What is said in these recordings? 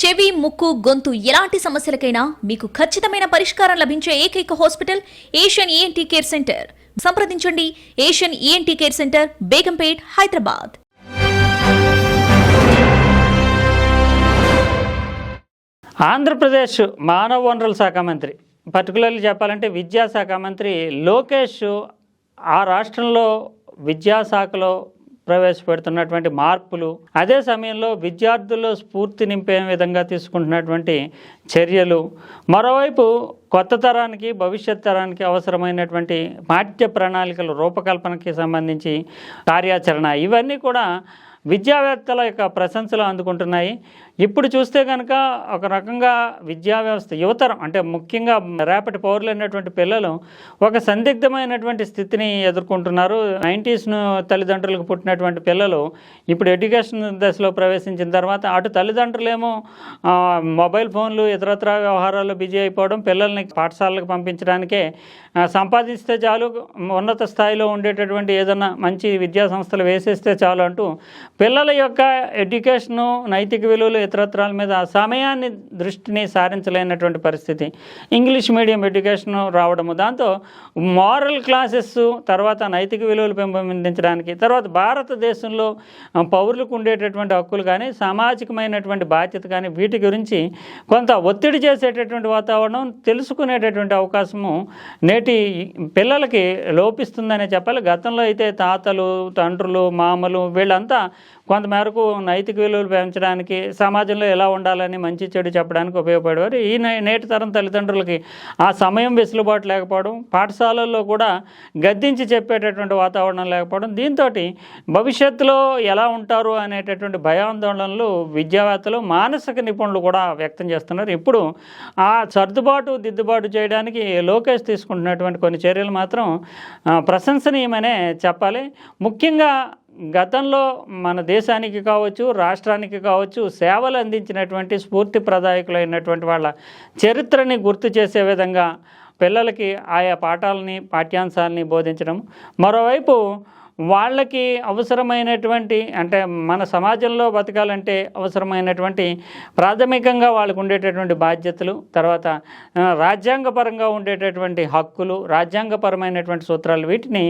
చెవి ముక్కు గొంతు ఎలాంటి సమస్యలకైనా మీకు ఖచ్చితమైన పరిష్కారం లభించే ఏకైక hospital Asian ENT care centre. సంప్రదించండి Asian ENT care centre Begumpet Hyderabad. Andhra Pradesh మానవ వనరుల శాఖ మంత్రి పర్టికులర్లీ చెప్పాలంటే విద్యాశాఖ మంత్రి లోకేష్ ఆ రాష్ట్రంలో విద్యాశాఖలో ప్రవేశపెడుతున్నటువంటి మార్పులు అదే సమయంలో విద్యార్థుల్లో స్ఫూర్తి నింపే విధంగా తీసుకుంటున్నటువంటి చర్యలు మరోవైపు కొత్త తరానికి భవిష్యత్ తరానికి అవసరమైనటువంటి పాఠ్య ప్రణాళికలు రూపకల్పనకి సంబంధించి కార్యాచరణ ఇవన్నీ కూడా విద్యావేత్తల యొక్క ప్రశంసలు అందుకుంటున్నాయి. ఇప్పుడు చూస్తే కనుక ఒక రకంగా విద్యా వ్యవస్థ యువతరం అంటే ముఖ్యంగా రేపటి పౌరులైనటువంటి పిల్లలు ఒక సందిగ్ధమైనటువంటి స్థితిని ఎదుర్కొంటున్నారు. నైంటీస్ను తల్లిదండ్రులకు పుట్టినటువంటి పిల్లలు ఇప్పుడు ఎడ్యుకేషన్ దశలో ప్రవేశించిన తర్వాత అటు తల్లిదండ్రులేమో మొబైల్ ఫోన్లు ఇతరత్ర వ్యవహారాల్లో బిజీ అయిపోవడం పిల్లల్ని పాఠశాలకు పంపించడానికే సంపాదిస్తే చాలు ఉన్నత స్థాయిలో ఉండేటటువంటి ఏదైనా మంచి విద్యా సంస్థలు వేసేస్తే చాలు అంటూ పిల్లల యొక్క ఎడ్యుకేషను నైతిక విలువలు ఇతరత్రాల మీద సమయాన్ని దృష్టిని సారించలేనటువంటి పరిస్థితి. ఇంగ్లీష్ మీడియం ఎడ్యుకేషన్ రావడము దాంతో మారల్ క్లాసెస్ తర్వాత నైతిక విలువలు పెంపొందించడానికి తర్వాత భారతదేశంలో పౌరులకు ఉండేటటువంటి హక్కులు కానీ సామాజికమైనటువంటి బాధ్యత కానీ వీటి గురించి కొంత ఒత్తిడి చేసేటటువంటి వాతావరణం తెలుసుకునేటటువంటి అవకాశము నేటి పిల్లలకి లోపిస్తుందనే చెప్పాలి. గతంలో అయితే తాతలు తండ్రులు మామలు వీళ్ళంతా కొంతమేరకు నైతిక విలువలు పెంచడానికి సమాజంలో ఎలా ఉండాలని మంచి చెడు చెప్పడానికి ఉపయోగపడేవారు. ఈ నేటి తరం తల్లిదండ్రులకి ఆ సమయం వెసులుబాటు లేకపోవడం పాఠశాలల్లో కూడా గద్దించి చెప్పేటటువంటి వాతావరణం లేకపోవడం దీంతో భవిష్యత్తులో ఎలా ఉంటారు అనేటటువంటి భయాందోళనలు విద్యావేత్తలు మానసిక నిపుణులు కూడా వ్యక్తం చేస్తున్నారు. ఇప్పుడు ఆ సర్దుబాటు దిద్దుబాటు చేయడానికి లోకేష్ తీసుకుంటున్నటువంటి కొన్ని చర్యలు మాత్రం ప్రశంసనీయమనే చెప్పాలి. ముఖ్యంగా గతంలో మన దేశానికి కావచ్చు రాష్ట్రానికి కావచ్చు సేవలు అందించినటువంటి స్ఫూర్తి ప్రదాయకులైనటువంటి వాళ్ళ చరిత్రని గుర్తు చేసే విధంగా పిల్లలకి ఆయా పాఠాలని పాఠ్యాంశాలని బోధించడం. మరోవైపు వాళ్ళకి అవసరమైనటువంటి అంటే మన సమాజంలో బతకాలంటే అవసరమైనటువంటి ప్రాథమికంగా వాళ్ళకు ఉండేటటువంటి బాధ్యతలు తర్వాత రాజ్యాంగపరంగా ఉండేటటువంటి హక్కులు రాజ్యాంగపరమైనటువంటి సూత్రాలు వీటిని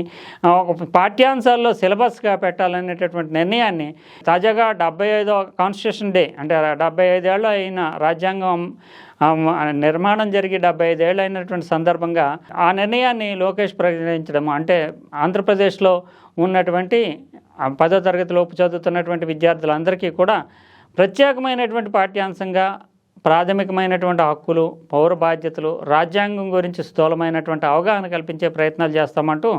ఒక పాఠ్యాంశాల్లో సిలబస్గా పెట్టాలనేటటువంటి నిర్ణయాన్ని తాజాగా డెబ్బై ఐదో కాన్స్టిట్యూషన్ డే అంటే డెబ్బై ఐదేళ్ళు అయిన రాజ్యాంగం నిర్మాణం జరిగి డెబ్బై ఐదేళ్ళు అయినటువంటి సందర్భంగా ఆ నిర్ణయాన్ని లోకేష్ ప్రకటించడం అంటే ఆంధ్రప్రదేశ్లో ఉన్నటువంటి పదో పదో తరగతిలోపు చదువుతున్నటువంటి విద్యార్థులందరికీ కూడా ప్రత్యేకమైనటువంటి పాఠ్యాంశంగా ప్రాథమికమైనటువంటి హక్కులు పౌర బాధ్యతలు రాజ్యాంగం గురించి స్థూలమైనటువంటి అవగాహన కల్పించే ప్రయత్నాలు చేస్తామంటూ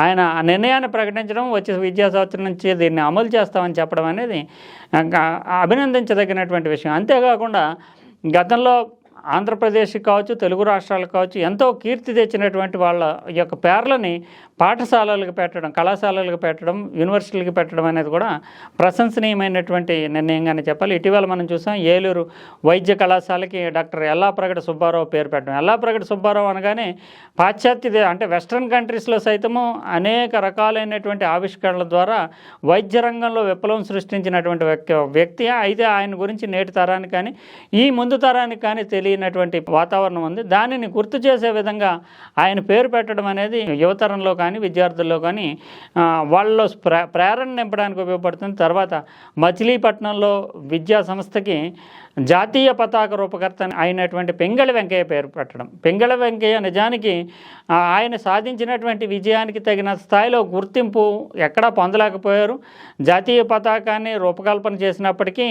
ఆయన ఆ నిర్ణయాన్ని ప్రకటించడం వచ్చే విద్యా సంవత్సరం నుంచి దీన్ని అమలు చేస్తామని చెప్పడం అనేది అభినందించదగినటువంటి విషయం. అంతేకాకుండా గతంలో ఆంధ్రప్రదేశ్కి కావచ్చు తెలుగు రాష్ట్రాలకు కావచ్చు ఎంతో కీర్తి తెచ్చినటువంటి వాళ్ళ యొక్క పేర్లని పాఠశాలలకు పెట్టడం కళాశాలలకు పెట్టడం యూనివర్సిటీలకు పెట్టడం అనేది కూడా ప్రశంసనీయమైనటువంటి నిర్ణయంగానే చెప్పాలి. ఇటీవల మనం చూసాం ఏలూరు వైద్య కళాశాలకి డాక్టర్ ఎల్లాప్రగడ సుబ్బారావు పేరు పెట్టడం. ఎల్లాప్రగడ సుబ్బారావు అనగానే పాశ్చాత్య అంటే వెస్ట్రన్ కంట్రీస్లో సైతము అనేక రకాలైనటువంటి ఆవిష్కరణల ద్వారా వైద్య రంగంలో విప్లవం సృష్టించినటువంటి వ్యక్తి వ్యక్తి. అయితే ఆయన గురించి నేటి తరానికి కానీ ఈ ముందు తరానికి కానీ తెలియనటువంటి వాతావరణం ఉంది. దానిని గుర్తు చేసే విధంగా ఆయన పేరు పెట్టడం అనేది యువతరంలో కానీ విద్యార్థుల్లో కానీ వాళ్ళలో ప్రేరణ నింపడానికి ఉపయోగపడుతుంది. తర్వాత మచిలీపట్నంలో విద్యా సంస్థకి జాతీయ పతాక రూపకర్త అయినటువంటి పెంగళ వెంకయ్య పేరు పెట్టడం. పెంగళ వెంకయ్య నిజానికి ఆయన సాధించినటువంటి విజయానికి తగిన స్థాయిలో గుర్తింపు ఎక్కడా పొందలేకపోయారు. జాతీయ పతాకాన్ని రూపకల్పన చేసినప్పటికీ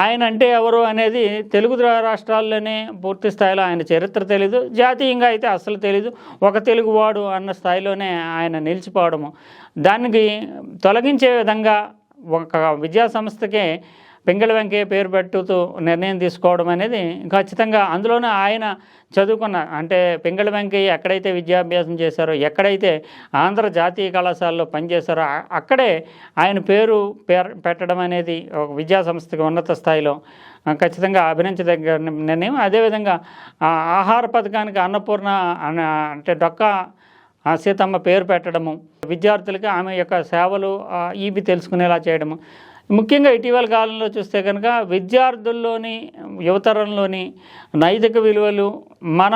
ఆయన అంటే ఎవరు అనేది తెలుగు రాష్ట్రాల్లోనే పూర్తి స్థాయిలో ఆయన చరిత్ర తెలీదు జాతీయంగా అయితే అసలు తెలీదు. ఒక తెలుగువాడు అన్న స్థాయిలోనే ఆయన నిలిచిపోవడము. దానికి తొలగించే విధంగా ఒక విద్యా సంస్థకే పింగళి వెంకయ్య పేరు పెట్టుతూ నిర్ణయం తీసుకోవడం అనేది ఖచ్చితంగా అందులోనే ఆయన చదువుకున్న అంటే పింగళి వెంకయ్య ఎక్కడైతే విద్యాభ్యాసం చేశారో ఎక్కడైతే ఆంధ్ర జాతీయ కళాశాలలో పనిచేశారో అక్కడే ఆయన పేరు పెట్టడం అనేది ఒక విద్యా సంస్థకి ఉన్నత స్థాయిలో ఖచ్చితంగా అభినంచదగ్గ నిర్ణయం. అదేవిధంగా ఆహార పథకానికి అన్నపూర్ణ అంటే డొక్కా ఆ సీతమ్మ పేరు పెట్టడము విద్యార్థులకి ఆమె యొక్క సేవలు ఇవి తెలుసుకునేలా చేయడము ముఖ్యంగా ఇటీవల కాలంలో చూస్తే కనుక విద్యార్థుల్లోని యువతరంలోని నైతిక విలువలు మన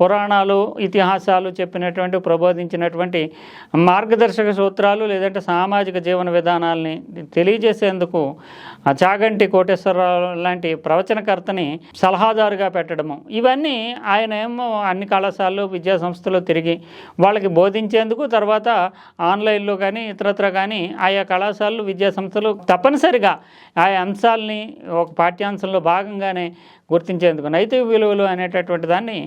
పురాణాలు ఇతిహాసాలు చెప్పినటువంటి ప్రబోధించినటువంటి మార్గదర్శక సూత్రాలు లేదంటే సామాజిక జీవన విధానాల్ని తెలియజేసేందుకు చాగంటి కోటేశ్వరరావు లాంటి ప్రవచనకర్తని సలహాదారుగా పెట్టడము. ఇవన్నీ ఆయన ఏమో అన్ని కళాశాలలు విద్యా సంస్థలు తిరిగి వాళ్ళకి బోధించేందుకు తర్వాత ఆన్లైన్లో కానీ ఇతరత్ర కానీ ఆయా కళాశాలలు విద్యా సంస్థలు తప్ప తప్పనిసరిగా ఆ అంశాలని ఒక పాఠ్యాంశంలో భాగంగానే గుర్తించేందుకు నైతిక విలువలు అనేటటువంటి దాన్ని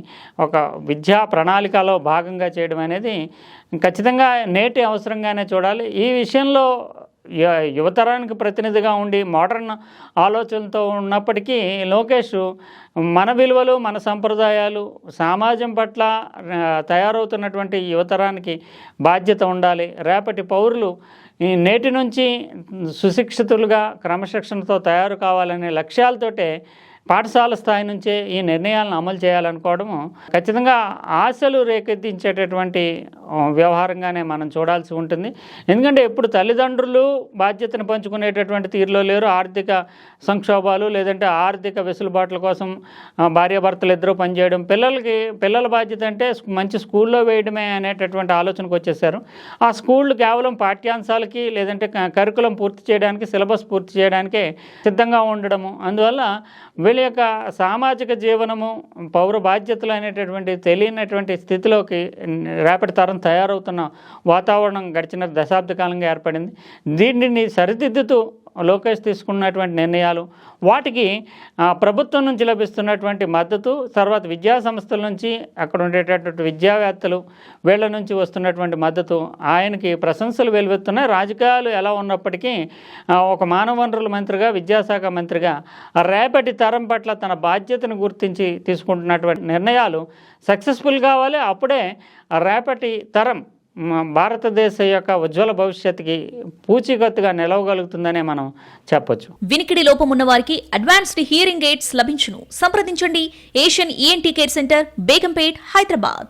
ఒక విద్యా ప్రణాళికలో భాగంగా చేయడం అనేది ఖచ్చితంగా నేటి అవసరంగానే చూడాలి. ఈ విషయంలో యువతరానికి ప్రతినిధిగా ఉండి మోడర్న్ ఆలోచనలతో ఉన్నప్పటికీ లోకేష్ మన విలువలు మన సంప్రదాయాలు సమాజం పట్ల తయారవుతున్నటువంటి యువతరానికి బాధ్యత ఉండాలి. రేపటి పౌరులు ఈ నేటి నుంచి సుశిక్షితులుగా క్రమశిక్షణతో తయారు కావాలనే లక్ష్యాలతోటే పాఠశాల స్థాయి నుంచే ఈ నిర్ణయాలను అమలు చేయాలనుకోవడము ఖచ్చితంగా ఆశలు రేకెత్తించేటటువంటి వ్యవహారంగానే మనం చూడాల్సి ఉంటుంది. ఎందుకంటే ఇప్పుడు తల్లిదండ్రులు బాధ్యతను పంచుకునేటటువంటి తీరులో లేరు. ఆర్థిక సంక్షోభాలు లేదంటే ఆర్థిక వెసులుబాట్ల కోసం భార్యాభర్తలు ఇద్దరూ పనిచేయడం పిల్లలకి పిల్లల బాధ్యత అంటే మంచి స్కూల్లో వేయడమే అనేటటువంటి ఆలోచనకు వచ్చేసారు. ఆ స్కూళ్ళు కేవలం పాఠ్యాంశాలకి లేదంటే క- కరికులం పూర్తి చేయడానికి సిలబస్ పూర్తి చేయడానికే సిద్ధంగా ఉండడము. అందువల్ల ప్రజల యొక్క సామాజిక జీవనము పౌర బాధ్యతలు అనేటటువంటి తెలియనటువంటి స్థితిలోకి రేపటి తరం తయారవుతున్న వాతావరణం గడిచిన దశాబ్ద కాలంగా ఏర్పడింది. దీనిని సరిదిద్దుతూ లోకేష్ తీసుకున్నటువంటి నిర్ణయాలు వాటికి ప్రభుత్వం నుంచి లభిస్తున్నటువంటి మద్దతు తర్వాత విద్యా సంస్థల నుంచి అక్కడ ఉండేటటువంటి విద్యావేత్తలు వీళ్ళ నుంచి వస్తున్నటువంటి మద్దతు ఆయనకి ప్రశంసలు వెలువెత్తున్నాయి. రాజకీయాలు ఎలా ఉన్నప్పటికీ ఒక మానవ వనరుల మంత్రిగా విద్యాశాఖ మంత్రిగా రేపటి తరం పట్ల తన బాధ్యతను గుర్తించి తీసుకుంటున్నటువంటి నిర్ణయాలు సక్సెస్ఫుల్ కావాలి. అప్పుడే రేపటి తరం భారతదేశ యొక్క ఉజ్వల భవిష్యత్తుకి పూచీకత్తుగా నిలవగలుగుతుందనే మనం చెప్పొచ్చు. వినికిడి లోపం ఉన్న వారికి అడ్వాన్స్డ్ హియరింగ్ ఎయిడ్స్ లభించును. సంప్రదించండి. Asian ENT care centre Begumpet Hyderabad.